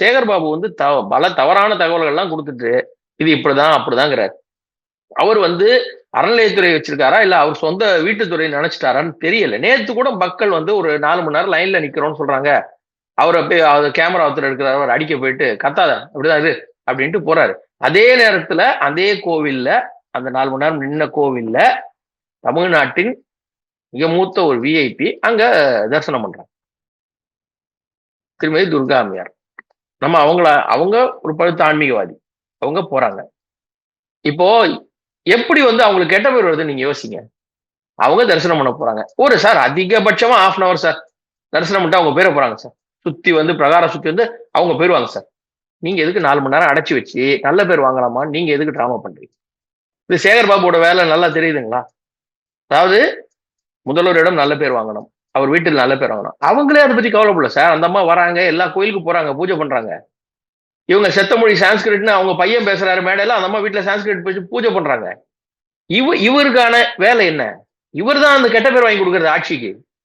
சேகர் பாபு வந்து த பல தவறான தகவல்கள்லாம் கொடுத்துட்டு இது இப்படிதான் அப்படிதாங்கிறார். அவர் வந்து அறநிலையத்துறை வச்சிருக்காரா இல்ல அவர் சொந்த வீட்டுத்துறை நினைச்சிட்டாரான்னு தெரியல. நேத்து கூட மக்கள் வந்து ஒரு நாலு மணி நேரம் லைன்ல நிக்கிறோம்னு சொல்றாங்க. அவரை அப்படியே அவர் கேமரா ஒருத்தர் எடுக்கிறார் அவர் அடிக்க போயிட்டு கத்தாத அப்படிதான் இது அப்படின்ட்டு போறாரு. அதே நேரத்துல அதே கோவில்ல அந்த நாலு மணி நேரம் நின்ன கோவில்ல தமிழ்நாட்டின் மிக மூத்த ஒரு விஐபி அங்க தரிசனம் பண்றாங்க. திருமதி துர்கா அம்மையார். நம்ம அவங்கள அவங்க ஒரு பழுத்த ஆன்மீகவாதி. அவங்க போறாங்க. இப்போ எப்படி வந்து அவங்களுக்கு கெட்ட பேர் வருது நீங்க யோசிங்க. அவங்க தரிசனம் பண்ண போறாங்க. ஒரு சார் அதிகபட்சமா ஹாஃப் அன் அவர் சார். தரிசனம் பண்ணிட்டு அவங்க பேர போறாங்க சார். சுத்தி வந்து பிரகாரம் சுத்தி வந்து அவங்க போயிருவாங்க சார். நீங்க எதுக்கு நாலு மணி நேரம் அடைச்சி வச்சு நல்ல பேர் வாங்கலாமா நீங்க எதுக்கு டிராமா பண்றீங்க? இது சேகர் பாபுவோட வேலை நல்லா தெரியுதுங்களா? அதாவது முதல்வரிடம் நல்ல பேர் வாங்கணும். அவர் வீட்டில் நல்ல பேர் வாங்கணும் அவங்களே அதை பத்தி கவலைப்படல. சார் அந்த அம்மா வராங்க எல்லா கோயிலுக்கு போறாங்க பூஜை பண்றாங்க. இவங்க செத்த மொழி சான்ஸ்கிரிட்னு அவங்க பையன் பேசுறாரு மேடையில அந்த அம்மா வீட்டுல சான்ஸ்கிரிட் பேசி பூஜை பண்றாங்க. இவ இவருக்கான வேலை என்ன? இவர் தான் அந்த கெட்ட பேர் வாங்கி கொடுக்கறது ஆட்சிக்கு.